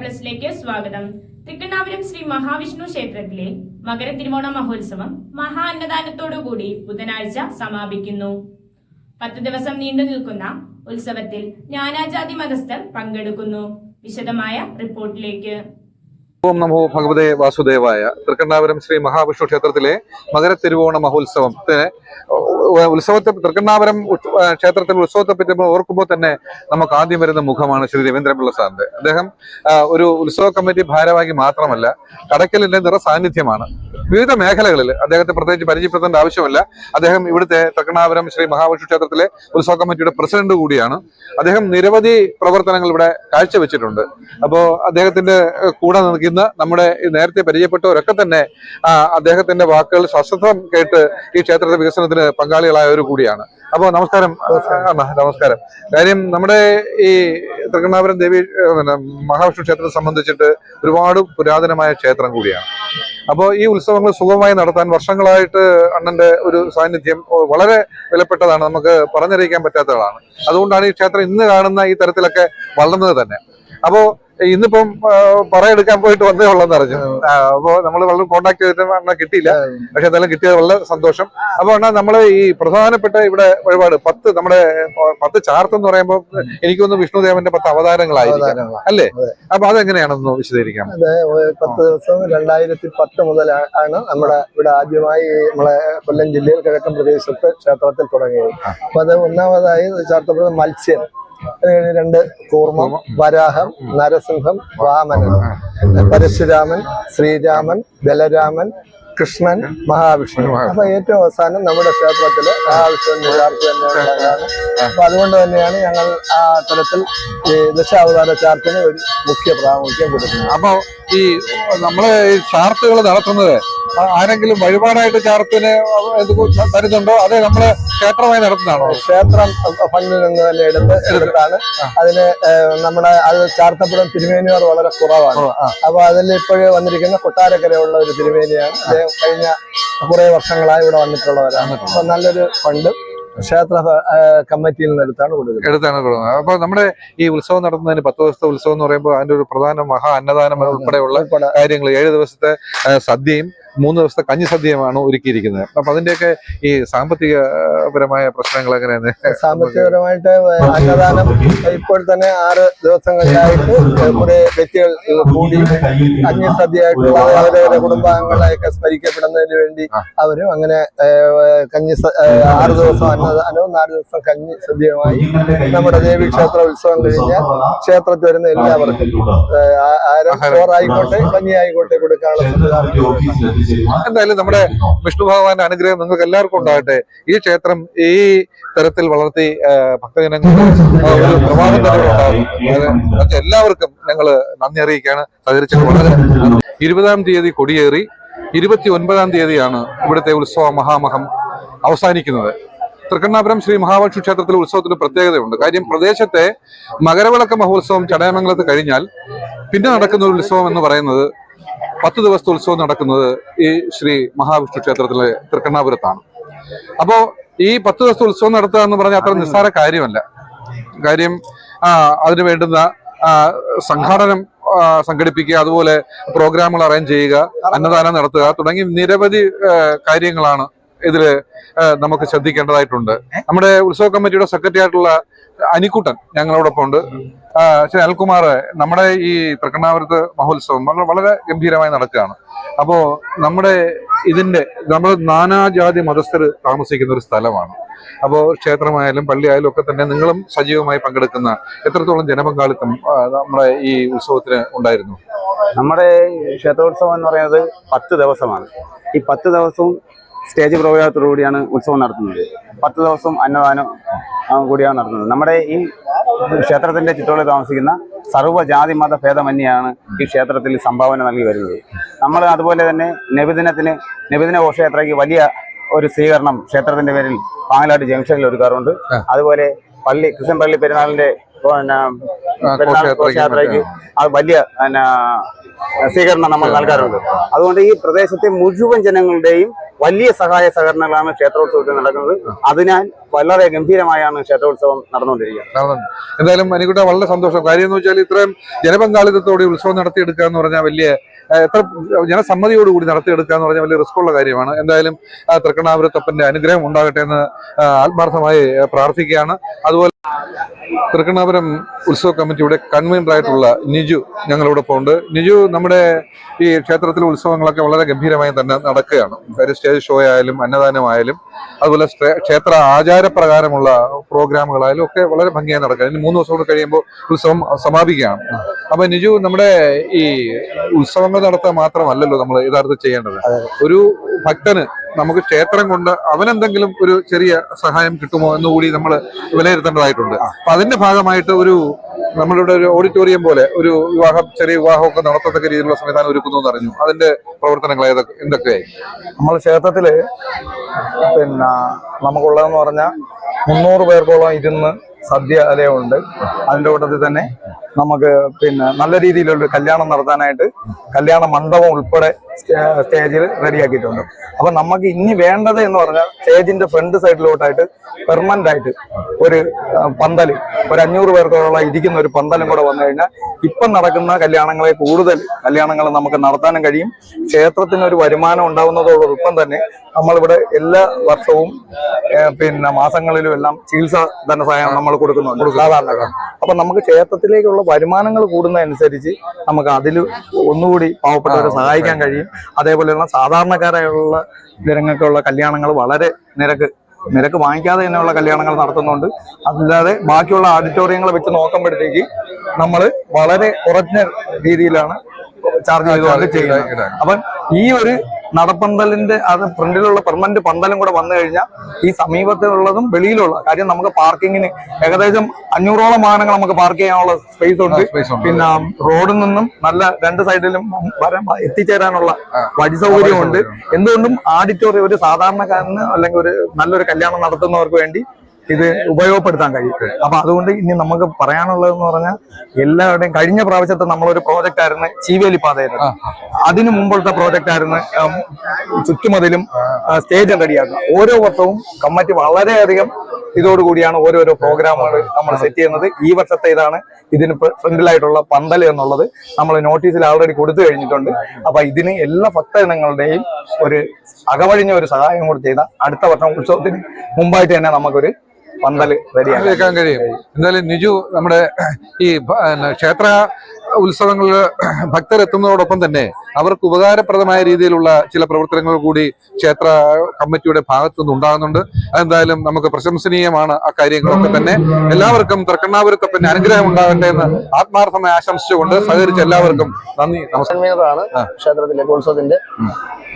പ്ലസിലേക്ക് സ്വാഗതം. തൃക്കണ്ണാപുരം ശ്രീ മഹാവിഷ്ണു ക്ഷേത്രത്തിലെ മകര തിരുവോണ മഹോത്സവം മഹാ അന്നദാനത്തോടുകൂടി ബുധനാഴ്ച സമാപിക്കുന്നു. പത്ത് ദിവസം നീണ്ടു നിൽക്കുന്ന ഉത്സവത്തിൽ ജ്ഞാനാജാതി മതസ്ഥർ പങ്കെടുക്കുന്നു. വിശദമായ റിപ്പോർട്ടിലേക്ക്. ഓം നമോ ഭഗവതേ വാസുദേവായ തൃക്കണ്ണാപുരം ശ്രീ മഹാവിഷ്ണു ക്ഷേത്രത്തിലെ മകര തിരുവോണ മഹോത്സവത്തിന് ഉത്സവത്തെ തൃക്കണ്ണാപുരം ക്ഷേത്രത്തിൽ ഉത്സവത്തെ പറ്റി ഓർക്കുമ്പോൾ തന്നെ നമുക്ക് ആദ്യം വരുന്ന മുഖമാണ് ശ്രീ രവീന്ദ്രപിള്ള സാറിന്റെ. അദ്ദേഹം ഒരു ഉത്സവ കമ്മിറ്റി ഭാരവാഹി മാത്രമല്ല കടക്കലിന്റെ നിറ സാന്നിധ്യമാണ് വിവിധ മേഖലകളിൽ അദ്ദേഹത്തെ പ്രത്യേകിച്ച് പരിചയപ്പെടുത്തേണ്ട ആവശ്യമില്ല. അദ്ദേഹം ഇവിടുത്തെ തക്കണാപുരം ശ്രീ മഹാവിഷ്ണു ക്ഷേത്രത്തിലെ ഉത്സവ കമ്മിറ്റിയുടെ പ്രസിഡന്റ് കൂടിയാണ്. അദ്ദേഹം നിരവധി പ്രവർത്തനങ്ങൾ ഇവിടെ കാഴ്ചവെച്ചിട്ടുണ്ട്. അപ്പോൾ അദ്ദേഹത്തിന്റെ കൂടെ നിൽക്കുന്ന നമ്മുടെ നേരത്തെ പരിചയപ്പെട്ടവരൊക്കെ തന്നെ അദ്ദേഹത്തിന്റെ വാക്കുകൾ സശ്രദ്ധം കേട്ട് ഈ ക്ഷേത്രത്തെ വികസനത്തിന് പങ്കാളികളായവർ കൂടിയാണ്. അപ്പോൾ നമസ്കാരം നമസ്കാരം. കാര്യം നമ്മുടെ ഈ തൃക്കണ്ണാപുരം ദേവി പിന്നെ മഹാവിഷ്ണു ക്ഷേത്രത്തെ സംബന്ധിച്ചിട്ട് ഒരുപാട് പുരാതനമായ ക്ഷേത്രം കൂടിയാണ്. അപ്പോൾ ഈ ഉത്സവങ്ങൾ സുഗമമായി നടത്താൻ വർഷങ്ങളായിട്ട് അണ്ണന്റെ ഒരു സാന്നിധ്യം വളരെ വിലപ്പെട്ടതാണ്. നമുക്ക് പറഞ്ഞറിയിക്കാൻ പറ്റാത്തതാണ്. അതുകൊണ്ടാണ് ഈ ക്ഷേത്രം ഇന്ന് കാണുന്ന ഈ തരത്തിലൊക്കെ വളർന്നത് തന്നെ. അപ്പോ ഇന്നിപ്പം പറയെടുക്കാൻ പോയിട്ട് വന്നേ ഉള്ളെന്ന് അറിഞ്ഞു അപ്പോൾ നമ്മൾ വളരെ കോണ്ടാക്ട് ചെയ്തിട്ട് അണ്ണ കിട്ടിയില്ല. പക്ഷെ എന്തായാലും കിട്ടിയത് വളരെ സന്തോഷം. അപ്പോൾ അണ്ണാ നമ്മൾ ഈ പ്രധാനപ്പെട്ട ഇവിടെ വഴിപാട് പത്ത് നമ്മുടെ പത്ത് ചാർത്ത് എന്ന് പറയുമ്പോൾ എനിക്കൊന്ന് വിഷ്ണുദേവന്റെ പത്ത് അവതാരങ്ങളായി അല്ലേ? അപ്പൊ അതെങ്ങനെയാണെന്ന് വിശദീകരിക്കാം. പത്ത് ദിവസം രണ്ടായിരത്തി പത്ത് മുതൽ ആണ് നമ്മുടെ ഇവിടെ ആദ്യമായി നമ്മളെ കൊല്ലം ജില്ലയിൽ കിഴക്കൻ പ്രദേശത്ത് ക്ഷേത്രത്തിൽ തുടങ്ങിയത്. അപ്പൊ അത് ഒന്നാമതായി ചാർത്തപ്പെടുന്ന മത്സ്യം. രണ്ട് കൂർമ്മം. വരാഹം നരസിംഹം വാമനൻ. പരശുരാമൻ ശ്രീരാമൻ ബലരാമൻ കൃഷ്ണൻ മഹാവിഷ്ണു അപ്പൊ ഏറ്റവും അവസാനം നമ്മുടെ ക്ഷേത്രത്തിൽ മഹാവിഷ്ണു നിലാർക്ക് തന്നെയാണ് അപ്പൊ അതുകൊണ്ട് തന്നെയാണ് ഞങ്ങൾ ആ തരത്തിൽ ഈ ദശാവതാര ചാർത്തിന് ഒരു മുഖ്യ പ്രാമുഖ്യം കൊടുക്കുന്നത്. അപ്പൊ ഈ നമ്മൾ ഈ ചാർത്തുകൾ നടത്തുന്നത് ആരെങ്കിലും വഴിപാടായിട്ട് ചാർത്തിന് തരുന്നുണ്ടോ? അതെ നമ്മൾ ക്ഷേത്രമായി നടത്തുന്നതാണോ? ക്ഷേത്രം ഫണ്ടിൽ നിന്ന് തന്നെ എടുത്ത് എടുത്താണ്. അതിന് നമ്മുടെ അത് ചാർത്തപ്പുറം തിരുമേനിയോർ വളരെ കുറവാണ്. അപ്പൊ അതിൽ ഇപ്പോഴും വന്നിരിക്കുന്ന കൊട്ടാരക്കരയുള്ള ഒരു തിരുമേനിയാണ്. കഴിഞ്ഞ കുറെ വർഷങ്ങളായി ഇവിടെ വന്നിട്ടുള്ളവരാണ്. അപ്പൊ നല്ലൊരു ഫണ്ട് ക്ഷേത്ര കമ്മിറ്റിയിൽ നിന്ന് എടുത്താണ് കൊടുക്കുന്നത്. എടുത്താണ് കൊടുക്കുന്നത്. അപ്പൊ നമ്മുടെ ഈ ഉത്സവം നടത്തുന്നതിന് പത്ത് ദിവസത്തെ ഉത്സവം എന്ന് പറയുമ്പോൾ അതിന്റെ ഒരു പ്രധാന മഹാ അന്നദാനം ഉൾപ്പെടെയുള്ള കാര്യങ്ങൾ. ഏഴ് ദിവസത്തെ സദ്യയും മൂന്ന് ദിവസത്തെ കഞ്ഞി സദ്യയുമാണ് ഒരുക്കിയിരിക്കുന്നത്. അപ്പൊ അതിന്റെയൊക്കെ ഈ സാമ്പത്തിക പരമായ പ്രശ്നങ്ങൾ എങ്ങനെയാണ്? സാമ്പത്തികപരമായിട്ട് അന്നദാനം ഇപ്പോൾ തന്നെ ആറ് ദിവസങ്ങളിലായിട്ട് കുറെ വ്യക്തികൾ കൂടി കഞ്ഞി സദ്യയായിട്ടുള്ള അവരവരുടെ കുടുംബാംഗങ്ങളെയൊക്കെ സ്മരിക്കപ്പെടുന്നതിന് വേണ്ടി അവരും അങ്ങനെ കഞ്ഞി ആറ് ദിവസം അന്നദാനവും നാല് ദിവസം കഞ്ഞി സദ്യയുമായി നമ്മുടെ ദേവി ക്ഷേത്ര ഉത്സവം കഴിഞ്ഞാൽ ക്ഷേത്രത്തിൽ വരുന്ന എല്ലാവർക്കും ആരം ചോറായിക്കോട്ടെ കഞ്ഞി ആയിക്കോട്ടെ കൊടുക്കാനുള്ള എന്തായാലും നമ്മുടെ വിഷ്ണു ഭഗവാന്റെ അനുഗ്രഹം നിങ്ങൾക്ക് എല്ലാവർക്കും ഉണ്ടാകട്ടെ. ഈ ക്ഷേത്രം ഈ തരത്തിൽ വളർത്തി ഭക്തജനങ്ങൾ ഭക്തജനങ്ങൾക്ക് ഒരു പ്രഭാതം തന്നെ ഉണ്ടാകും എല്ലാവർക്കും ഞങ്ങൾ നന്ദി അറിയിക്കുകയാണ്. സഹകരിച്ചത് വളരെ ഇരുപതാം തീയതി കൊടിയേറി ഇരുപത്തി ഒൻപതാം തീയതിയാണ് ഇവിടുത്തെ ഉത്സവ മഹാമഹം അവസാനിക്കുന്നത്. തൃക്കണ്ണാപുരം ശ്രീ മഹാവിഷ്ണു ക്ഷേത്രത്തിലെ ഉത്സവത്തിന് പ്രത്യേകതയുണ്ട്. കാര്യം പ്രദേശത്തെ മകരവിളക്ക് മഹോത്സവം ചടയമംഗലത്ത് കഴിഞ്ഞാൽ പിന്നെ നടക്കുന്ന ഒരു ഉത്സവം എന്ന് പറയുന്നത് പത്ത് ദിവസത്തെ ഉത്സവം നടക്കുന്നത് ഈ ശ്രീ മഹാവിഷ്ണു ക്ഷേത്രത്തിലെ തൃക്കണ്ണാപുരത്താണ്. അപ്പോ ഈ പത്ത് ദിവസത്തെ ഉത്സവം നടത്തുക എന്ന് പറഞ്ഞാൽ അത്ര നിസ്സാര കാര്യമല്ല. കാര്യം അതിന് വേണ്ടുന്ന സംഘാടനം സംഘടിപ്പിക്കുക അതുപോലെ പ്രോഗ്രാമുകൾ അറേഞ്ച് ചെയ്യുക അന്നദാനം നടത്തുക തുടങ്ങി നിരവധി കാര്യങ്ങളാണ് ഇതിൽ ആ, നമുക്ക് ശ്രദ്ധിക്കേണ്ടതായിട്ടുണ്ട്. നമ്മുടെ ഉത്സവ കമ്മിറ്റിയുടെ സെക്രട്ടറി ആയിട്ടുള്ള അനിക്കുട്ടൻ ഞങ്ങളോടൊപ്പം ഉണ്ട്. ശ്രീ അനിൽകുമാർ നമ്മുടെ ഈ തൃക്കണ്ണാപുരത്ത് മഹോത്സവം വളരെ വളരെ ഗംഭീരമായി നടക്കുകയാണ്. അപ്പോൾ നമ്മുടെ ഇതിന്റെ നമ്മൾ നാനാജാതി മതസ്ഥർ താമസിക്കുന്ന ഒരു സ്ഥലമാണ്. അപ്പോൾ ക്ഷേത്രമായാലും പള്ളിയായാലും ഒക്കെ തന്നെ നിങ്ങളും സജീവമായി പങ്കെടുക്കുന്ന എത്രത്തോളം ജനപങ്കാളിത്തം നമ്മുടെ ഈ ഉത്സവത്തിന് ഉണ്ടായിരുന്നു? നമ്മുടെ ക്ഷേത്രോത്സവം എന്ന് പറയുന്നത് പത്ത് ദിവസമാണ്. ഈ പത്ത് ദിവസവും സ്റ്റേജ് പ്രോഗ്രാമത്തോടു കൂടിയാണ് ഉത്സവം നടത്തുന്നത്. പത്ത് ദിവസം അന്നദാനം കൂടിയാണ് നടത്തുന്നത്. നമ്മുടെ ഈ ക്ഷേത്രത്തിന്റെ ചുറ്റോളം താമസിക്കുന്ന സർവജാതി മത ഭേദമന്യാണ് ഈ ക്ഷേത്രത്തിൽ സംഭാവന നൽകി വരുന്നത്. നമ്മൾ അതുപോലെ തന്നെ നബിദിനത്തിന് നബിദിന ഘോഷയാത്രയ്ക്ക് വലിയ ഒരു സ്വീകരണം ക്ഷേത്രത്തിന്റെ പേരിൽ പാങ്ങലാട്ട് ജംഗ്ഷനിൽ ഒരുക്കാറുണ്ട്. അതുപോലെ പള്ളി ക്രിസ്ത്യൻ പള്ളി പെരുന്നാളിന്റെ ഘോഷയാത്രയ്ക്ക് അത് വലിയ സ്വീകരണം നമ്മൾ നൽകാറുണ്ട്. അതുകൊണ്ട് ഈ പ്രദേശത്തെ മുഴുവൻ ജനങ്ങളുടെയും വലിയ സഹായ സഹകരണങ്ങളാണ് ക്ഷേത്രോത്സവത്തിൽ നടക്കുന്നത്. അതിനാൽ വളരെ ഗംഭീരമായാണ് ക്ഷേത്രോത്സവം നടന്നുകൊണ്ടിരിക്കുന്നത്. എന്തായാലും മനിക്കുട്ട വളരെ സന്തോഷം. കാര്യം എന്ന് വെച്ചാൽ ഇത്രയും ജനപങ്കാളിത്തത്തോടെ ഉത്സവം നടത്തിയെടുക്കുക എന്ന് പറഞ്ഞാൽ വലിയ എത്ര ജനസമ്മതിയോടുകൂടി നടത്തിയെടുക്കുക എന്ന് പറഞ്ഞാൽ വലിയ റിസ്ക് ഉള്ള കാര്യമാണ്. എന്തായാലും തൃക്കണ്ണാപുരത്തപ്പന്റെ അനുഗ്രഹം ഉണ്ടാകട്ടെ എന്ന് ആത്മാർത്ഥമായി പ്രാർത്ഥിക്കുകയാണ്. അതുപോലെ തൃക്കണ്ണാപുരം ഉത്സവ കമ്മിറ്റിയുടെ കൺവീനർ ആയിട്ടുള്ള നിജു ഞങ്ങളോടൊപ്പം ഉണ്ട്. നിജു നമ്മുടെ ഈ ക്ഷേത്രത്തിലെ ഉത്സവങ്ങളൊക്കെ വളരെ ഗംഭീരമായി തന്നെ നടക്കുകയാണ്. കാര്യം സ്റ്റേജ് ഷോ ആയാലും അന്നദാനമായാലും അതുപോലെ ക്ഷേത്ര ആചാരപ്രകാരമുള്ള പ്രോഗ്രാമുകളായാലും ഒക്കെ വളരെ ഭംഗിയായി നടക്കുക ഇനി മൂന്ന് ദിവസം കൂടെ കഴിയുമ്പോൾ ഉത്സവം സമാപിക്കുകയാണ്. അപ്പൊ നിജു നമ്മുടെ ഈ ഉത്സവങ്ങൾ നടത്താൻ മാത്രമല്ലല്ലോ നമ്മൾ യഥാർത്ഥത്തിൽ ചെയ്യേണ്ടത്. ഒരു ഭക്തന് നമുക്ക് ക്ഷേത്രം കൊണ്ട് അവനെന്തെങ്കിലും ഒരു ചെറിയ സഹായം കിട്ടുമോ എന്ന് കൂടി നമ്മൾ വിലയിരുത്തേണ്ടതായിട്ടുണ്ട്. അപ്പൊ അതിന്റെ ഭാഗമായിട്ട് ഒരു നമ്മളുടെ ഒരു ഓഡിറ്റോറിയം പോലെ ഒരു വിവാഹം ചെറിയ വിവാഹമൊക്കെ നടത്തത്തക്ക രീതിയിലുള്ള സംവിധാനം ഒരുക്കുന്നു എന്ന് അറിഞ്ഞു. അതിന്റെ പ്രവർത്തനങ്ങൾ ഏതൊക്കെ എന്തൊക്കെയായി? നമ്മൾ ക്ഷേത്രത്തിൽ പിന്നെ നമുക്കുള്ളതെന്ന് പറഞ്ഞാൽ മുന്നൂറ് പേർക്കോളം ഇരുന്ന് സദ്യ ഉണ്ട് അതിന്റെ കൂട്ടത്തിൽ തന്നെ നമുക്ക് പിന്നെ നല്ല രീതിയിലുള്ള കല്യാണം നടത്താനായിട്ട് കല്യാണ മണ്ഡപം ഉൾപ്പെടെ സ്റ്റേ- സ്റ്റേജിൽ റെഡിയാക്കിയിട്ടുണ്ട്. അപ്പൊ നമുക്ക് ഇനി വേണ്ടത് എന്ന് പറഞ്ഞാൽ സ്റ്റേജിന്റെ ഫ്രണ്ട് സൈഡിലോട്ടായിട്ട് പെർമനന്റ് ആയിട്ട് ഒരു പന്തൽ ഒരു അഞ്ഞൂറ് പേർക്കുള്ള ഇരിക്കുന്ന ഒരു പന്തലും കൂടെ വന്നു കഴിഞ്ഞാൽ ഇപ്പം നടക്കുന്ന കല്യാണങ്ങളെ കൂടുതൽ കല്യാണങ്ങൾ നമുക്ക് നടത്താനും കഴിയും. ക്ഷേത്രത്തിന് ഒരു വരുമാനം ഉണ്ടാവുന്നതോടൊപ്പം തന്നെ നമ്മളിവിടെ എല്ലാ വർഷവും പിന്നെ മാസങ്ങളിലും എല്ലാം ചികിത്സാ ധനസഹായം നമ്മൾ കൊടുക്കുന്നുണ്ട് സാധാരണക്കാർ. അപ്പൊ നമുക്ക് ക്ഷേത്രത്തിലേക്കുള്ള വരുമാനങ്ങൾ കൂടുന്നതനുസരിച്ച് നമുക്ക് അതിൽ ഒന്നുകൂടി പാവപ്പെട്ടവരെ സഹായിക്കാൻ കഴിയും. അതേപോലെയുള്ള സാധാരണക്കാരായുള്ള ജനങ്ങൾക്കുള്ള കല്യാണങ്ങൾ വളരെ നിരക്ക് നിരക്ക് വാങ്ങിക്കാതെ തന്നെയുള്ള കല്യാണങ്ങൾ നടത്തുന്നുണ്ട്. അല്ലാതെ ബാക്കിയുള്ള ഓഡിറ്റോറിയങ്ങൾ വെച്ച് നോക്കുമ്പോഴത്തേക്ക് നമ്മൾ വളരെ കുറഞ്ഞ രീതിയിലാണ് ചാർജ് ചെയ്തുകൊണ്ട് ചെയ്യുന്നത്. അപ്പം ഈ ഒരു നടപ്പന്തലിന്റെ അത് ഫ്രണ്ടിലുള്ള പെർമനന്റ് പന്തലും കൂടെ വന്നു കഴിഞ്ഞാൽ ഈ സമീപത്തുള്ളതും വെളിയിലുള്ള കാര്യം നമുക്ക് പാർക്കിങ്ങിന് ഏകദേശം അഞ്ഞൂറോളം വാഹനങ്ങൾ നമുക്ക് പാർക്ക് ചെയ്യാനുള്ള സ്പേസ് ഉണ്ട്. പിന്നെ റോഡിൽ നിന്നും നല്ല രണ്ട് സൈഡിലും വരാൻ എത്തിച്ചേരാനുള്ള വഴി സൗകര്യമുണ്ട്. എന്തുകൊണ്ടും ആഡിറ്റോറിയം ഒരു സാധാരണക്കാരന് അല്ലെങ്കിൽ ഒരു നല്ലൊരു കല്യാണം നടത്തുന്നവർക്ക് വേണ്ടി ഇത് ഉപയോഗപ്പെടുത്താൻ കഴിയും. അപ്പൊ അതുകൊണ്ട് ഇനി നമുക്ക് പറയാനുള്ളതെന്ന് പറഞ്ഞാൽ എല്ലാവരുടെയും കഴിഞ്ഞ പ്രാവശ്യത്തെ നമ്മളൊരു പ്രോജക്റ്റ് ആയിരുന്നു ചീവേലി പാതയായിരുന്നു അതിനു മുമ്പത്തെ പ്രോജക്റ്റ് ആയിരുന്നു ചുറ്റുമതിലും സ്റ്റേജും റെഡിയാക്കുക ഓരോ വർഷവും കമ്മിറ്റി വളരെയധികം ഇതോടുകൂടിയാണ് ഓരോരോ പ്രോഗ്രാമുകൾ നമ്മൾ സെറ്റ് ചെയ്യുന്നത്. ഈ വർഷത്തെ ഇതാണ് ഇതിന് ഫ്രണ്ടിലായിട്ടുള്ള പന്തൽ എന്നുള്ളത്. നമ്മൾ നോട്ടീസിൽ ആൾറെഡി കൊടുത്തു കഴിഞ്ഞിട്ടുണ്ട്. അപ്പൊ ഇതിന് എല്ലാ ഭക്തജനങ്ങളുടെയും ഒരു അകവഴിഞ്ഞ ഒരു സഹായം കൂടി ചെയ്ത അടുത്ത വർഷം ഉത്സവത്തിന് മുമ്പായിട്ട് തന്നെ നമുക്കൊരു പന്തൽ റെഡിയാക്കാൻ കഴിയും. എന്തായാലും നിജു നമ്മുടെ ഈ ക്ഷേത്ര ഉത്സവങ്ങളിൽ ഭക്തരെത്തുന്നതോടൊപ്പം തന്നെ അവർക്ക് ഉപകാരപ്രദമായ രീതിയിലുള്ള ചില പ്രവർത്തനങ്ങൾ കൂടി ക്ഷേത്ര കമ്മിറ്റിയുടെ ഭാഗത്തു നിന്ന് ഉണ്ടാകുന്നുണ്ട്. അതെന്തായാലും നമുക്ക് പ്രശംസനീയമാണ് ആ കാര്യങ്ങളൊക്കെ തന്നെ. എല്ലാവർക്കും തൃക്കണ്ണാപുരത്തപ്പന്റെ അനുഗ്രഹം ഉണ്ടാകട്ടെ എന്ന് ആത്മാർത്ഥമായി ആശംസിച്ചുകൊണ്ട് സഹകരിച്ച എല്ലാവർക്കും നന്ദി നമസ്കാരം. ക്ഷേത്രത്തിലെ ഉത്സവത്തിന്റെ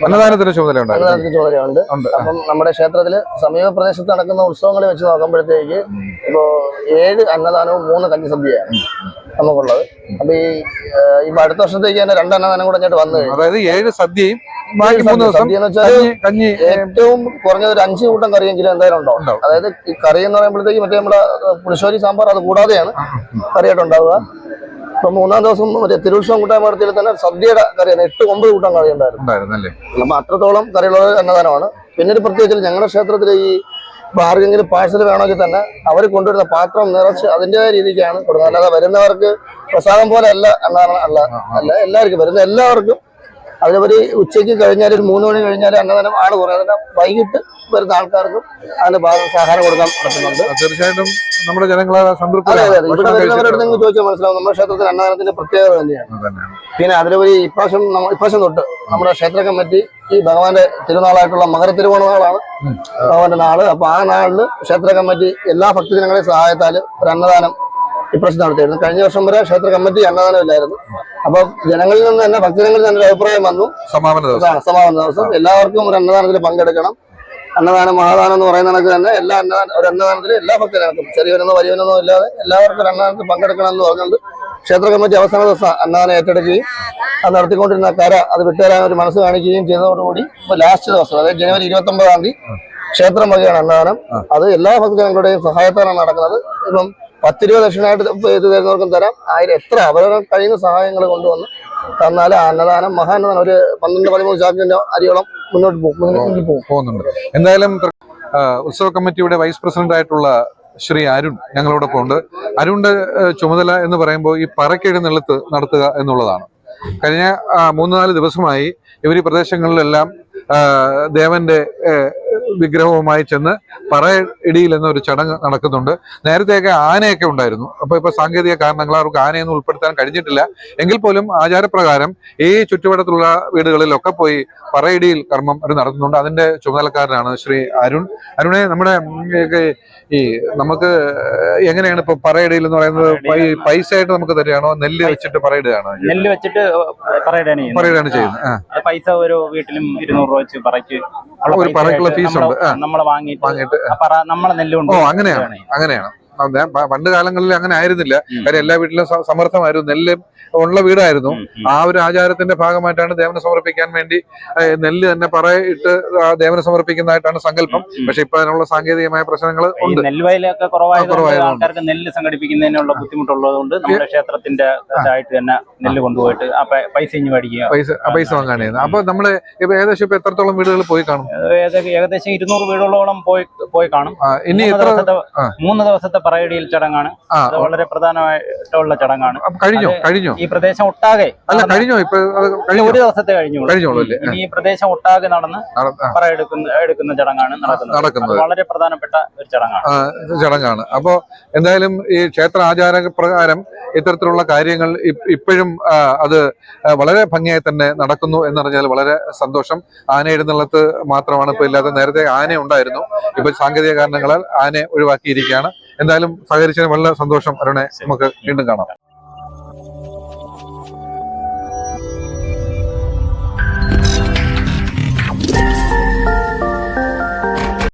അന്നദാനത്തിന് ചുമതല ഉണ്ടായിരുന്നു. ചുമതലയുണ്ട് ഉണ്ട്. അപ്പം നമ്മുടെ ക്ഷേത്രത്തിൽ സമീപ പ്രദേശത്ത് നടക്കുന്ന ഉത്സവങ്ങളെ വെച്ച് നോക്കുമ്പോഴത്തേക്ക് ഇപ്പോ ഏഴ് അന്നദാനവും മൂന്ന് കഞ്ഞിസദ്യയാണ് നമുക്കുള്ളത്. അപ്പൊ ഈ ഇപ്പൊ അടുത്ത വർഷത്തേക്ക് തന്നെ രണ്ട് കൂടെ അങ്ങോട്ട് വന്നു അതായത് ഏഴ് സദ്യയും ബാക്കി മൂന്ന് ദിവസം കഞ്ഞി ഏറ്റവും കുറഞ്ഞത് ഒരു അഞ്ച് കൂട്ടം കറിയെങ്കിലും എന്തായാലും ഉണ്ടാവും. അതായത് ഈ കറി എന്ന് പറയുമ്പോഴത്തേക്ക് മറ്റേ നമ്മുടെ പുളിശ്ശേരി സാമ്പാർ അത് കൂടാതെയാണ് കറിയായിട്ട് ഉണ്ടാവുക. ഇപ്പൊ മൂന്നാം ദിവസം മറ്റേ തിരുവത്സവം കൂട്ടാൻ പാടത്തിൽ തന്നെ സദ്യയുടെ കറിയാണ് എട്ട് ഒമ്പത് കൂട്ടം കറി ഉണ്ടായിരുന്നു. അപ്പൊ അത്രത്തോളം കറിയുള്ള അന്നദാനമാണ്. പിന്നെ ഒരു പ്രത്യേകിച്ച് ഞങ്ങളുടെ ക്ഷേത്രത്തിലെ ഈ ആർക്കെങ്കിലും പാഴ്സൽ വേണമെങ്കിൽ തന്നെ അവർ കൊണ്ടുവരുന്ന പാത്രം നിറച്ച് അതിന്റെതായ രീതിക്കാണ് കൊടുക്കുന്നത്. അല്ലാതെ വരുന്നവർക്ക് പ്രസാദം പോലെ അല്ല എന്നാണ് അല്ല അല്ല എല്ലാവർക്കും വരുന്ന എല്ലാവർക്കും അതിലുപരി ഉച്ചയ്ക്ക് കഴിഞ്ഞാൽ ഒരു മൂന്ന് മണി കഴിഞ്ഞാൽ അന്നദാനം ആണ് കുറേ വൈകിട്ട് വരുന്ന ആൾക്കാർക്കും അതിന്റെ ഭാഗം സഹായം കൊടുക്കാൻ പറ്റുന്നുണ്ട്. തീർച്ചയായിട്ടും നമ്മുടെ ജനങ്ങളെ സംതൃപ്തി ഇവിടെ വരുന്നവരോട് നിങ്ങൾ ചോദിച്ചാൽ മനസ്സിലാവും. നമ്മുടെ ക്ഷേത്രത്തിൽ അന്നദാനത്തിന്റെ പ്രത്യേകത തന്നെയാണ്. പിന്നെ അതിലുപരി ഇപ്രാവശ്യം ഇപ്രാവശ്യം തൊട്ട് നമ്മുടെ ക്ഷേത്ര കമ്മിറ്റി ഈ ഭഗവാന്റെ തിരുനാളായിട്ടുള്ള മകര തിരുവോണ നാളാണ് ഭഗവാന്റെ നാൾ. അപ്പൊ ആ നാളിൽ ക്ഷേത്ര കമ്മിറ്റി എല്ലാ ഭക്തജനങ്ങളെയും സഹായത്താൽ ഒരു അന്നദാനം ഇപ്രാവശ്യം നടത്തിയിരുന്നു. കഴിഞ്ഞ വർഷം വരെ ക്ഷേത്ര കമ്മിറ്റി അന്നദാനം ഇല്ലായിരുന്നു. അപ്പൊ ജനങ്ങളിൽ നിന്ന് തന്നെ ഭക്തജനങ്ങളിൽ തന്നെ അഭിപ്രായം വന്നു. സമാപന ദിവസം. സമാപന ദിവസം. എല്ലാവർക്കും ഒരു അന്നദാനത്തിൽ പങ്കെടുക്കണം. അന്നദാനം മഹാദാനം എന്ന് പറയുന്ന കണക്ക് തന്നെ എല്ലാ അന്നദാനം ഒരു അന്നദാനത്തിൽ എല്ലാ ഭക്തജനങ്ങൾക്കും ചെറിയവനെന്നോ വലിയവനെന്നോ ഇല്ലാതെ എല്ലാവർക്കും ഒരു അന്നദാനത്തിൽ പങ്കെടുക്കണം എന്ന് പറഞ്ഞുകൊണ്ട് ക്ഷേത്ര കമ്മിറ്റി അവസാന ദിവസം അന്നദാനം ഏറ്റെടുക്കുകയും അത് നടത്തിക്കൊണ്ടിരുന്ന കര അത് വിട്ടുതരാൻ ഒരു മനസ്സ് കാണിക്കുകയും ചെയ്തതോടുകൂടി ഇപ്പൊ ലാസ്റ്റ് ദിവസം അതായത് ജനുവരി ഇരുപത്തി ഒമ്പതാം തീയതി ക്ഷേത്രം വകയാണ് അന്നദാനം. അത് എല്ലാ ഭക്തജനങ്ങളുടെയും സഹായത്താലാണ് നടക്കുന്നത്. ഇപ്പം പത്ത് രൂപ ദക്ഷിണായിട്ട് ഇത് തരുന്നവർക്കും തരാം. ആയിരം എത്ര അവരുടെ കഴിയുന്ന സഹായങ്ങൾ കൊണ്ടുവന്ന് തന്നാൽ അന്നദാനം മഹാന്നദാനം. ഒരു പന്ത്രണ്ട് പതിമൂന്ന് ചാക്കിന്റെ അരിയോളം മുന്നോട്ട് പോകും. പോകുന്നുണ്ട്. എന്തായാലും ഉത്സവ കമ്മിറ്റിയുടെ വൈസ് പ്രസിഡന്റ് ആയിട്ടുള്ള ശ്രീ അരുൺ ഞങ്ങളോടൊപ്പം ഉണ്ട്. അരുണിന്റെ ചുമതല എന്ന് പറയുമ്പോൾ ഈ പറക്കെഴുന്നള്ളത്ത് നടത്തുക എന്നുള്ളതാണ്. കഴിഞ്ഞ മൂന്ന് നാല് ദിവസമായി ഇവർ ഈ പ്രദേശങ്ങളിലെല്ലാം ദേവന്റെ വിഗ്രഹവുമായി ചെന്ന് പറയിടിയിൽ എന്നൊരു ചടങ്ങ് നടക്കുന്നുണ്ട്. നേരത്തെയൊക്കെ ആനയൊക്കെ ഉണ്ടായിരുന്നു. അപ്പൊ ഇപ്പൊ സാങ്കേതിക കാരണങ്ങളാൽ അവർക്ക് ആനയൊന്നും ഉൾപ്പെടുത്താൻ കഴിഞ്ഞിട്ടില്ല. എങ്കിൽ പോലും ആചാരപ്രകാരം ഈ ചുറ്റുവട്ടത്തുള്ള വീടുകളിലൊക്കെ പോയി പറയിടിയിൽ കർമ്മം അവർ നടത്തുന്നുണ്ട്. അതിന്റെ ചുമതലക്കാരനാണ് ശ്രീ അരുൺ. അരുണെ നമ്മുടെ ഈ- നമുക്ക് എങ്ങനെയാണ് ഇപ്പൊ പറയിടയിൽ എന്ന് പറയുന്നത്? പൈസ ആയിട്ട് നമുക്ക് തരികയാണോ? നെല്ല് വെച്ചിട്ട് പറയിടുകയാണോ? നെല്ല് വെച്ചിട്ട് പറയിടാണ് ചെയ്യുന്നത്. പൈസ ഒരു വീട്ടിലും ഇരുന്നൂറ് രൂപ വെച്ച് പറയ്ക്ക് ഒരു പറയ്ക്കുള്ള ഫീസ്. നമ്മൾ വാങ്ങിയിട്ട് നമ്മളെ നെല്ല് ഓ അങ്ങനെയാണ്. അങ്ങനെയാണ്. പണ്ട് കാലങ്ങളിൽ അങ്ങനെ ആയിരുന്നില്ല. കാര്യം എല്ലാ വീട്ടിലും സമർത്ഥമായിരുന്നു. നെല്ല് ഉള്ള വീടായിരുന്നു. ആ ഒരു ആചാരത്തിന്റെ ഭാഗമായിട്ടാണ് ദേവനെ സമർപ്പിക്കാൻ വേണ്ടി നെല്ല് തന്നെ പറയിട്ട് ദേവന് സമർപ്പിക്കുന്നതായിട്ടാണ് സങ്കല്പം. പക്ഷെ ഇപ്പൊ അതിനുള്ള സാങ്കേതികമായ പ്രശ്നങ്ങൾ ഉണ്ട്. നെൽവയലൊക്കെ കുറവായതുകൊണ്ട്. ആൾക്കാർക്ക് നെല്ല് സംഘടിപ്പിക്കുന്നതിനുള്ള ബുദ്ധിമുട്ടുള്ളതുകൊണ്ട് നമ്മുടെ ക്ഷേത്രത്തിന്റെ ഇതായിട്ട് തന്നെ നെല്ല് കൊണ്ടുപോയിട്ട് പൈസ ഇഞ്ഞ് മേടിക്കുക. പൈസ വാങ്ങാൻ അപ്പൊ നമ്മൾ ഇപ്പൊ ഏകദേശം ഇപ്പൊ എത്രത്തോളം വീടുകൾ പോയി കാണും? ഏകദേശം ഇരുന്നൂറ് വീടുകളോളം പോയി പോയി കാണും. ഇനി ഇത്ര എത്ര മൂന്ന് ദിവസത്തെ പറയടിയിൽ ചടങ്ങാണ്. വളരെ പ്രധാനമായിട്ടുള്ള ചടങ്ങാണ്. കഴിഞ്ഞോ? കഴിഞ്ഞോ? ഈ പ്രദേശം ഒട്ടാകെ അല്ല കഴിഞ്ഞോ? ഇപ്പൊ ഒരു ദിവസത്തെ കഴിഞ്ഞോളൂ കഴിഞ്ഞോളൂ ഈ പ്രദേശം ഒട്ടാകെ നടന്ന് പറയെടുക്കുന്ന പറ എടുക്കുന്ന ചടങ്ങാണ് നടക്കുന്നത്. വളരെ പ്രധാനപ്പെട്ട ഒരു ചടങ്ങാണ്. ചടങ്ങാണ്. അപ്പോ എന്തായാലും ഈ ക്ഷേത്ര ആചാര പ്രകാരം ഇത്തരത്തിലുള്ള കാര്യങ്ങൾ ഇപ്പോഴും അത് വളരെ ഭംഗിയായി തന്നെ നടക്കുന്നു എന്നറിഞ്ഞാൽ വളരെ സന്തോഷം. ആന എഴുന്നള്ളത്ത് മാത്രമാണ് ഇപ്പൊ ഇല്ലാതെ നേരത്തെ ആന ഉണ്ടായിരുന്നു. ഇപ്പൊ സാങ്കേതിക കാരണങ്ങളാൽ ആനയെ ഒഴിവാക്കിയിരിക്കുകയാണ്. എന്തായാലും സഹകരിച്ചതിന് വളരെ സന്തോഷം അരുണെ. നമുക്ക് വീണ്ടും കാണാം.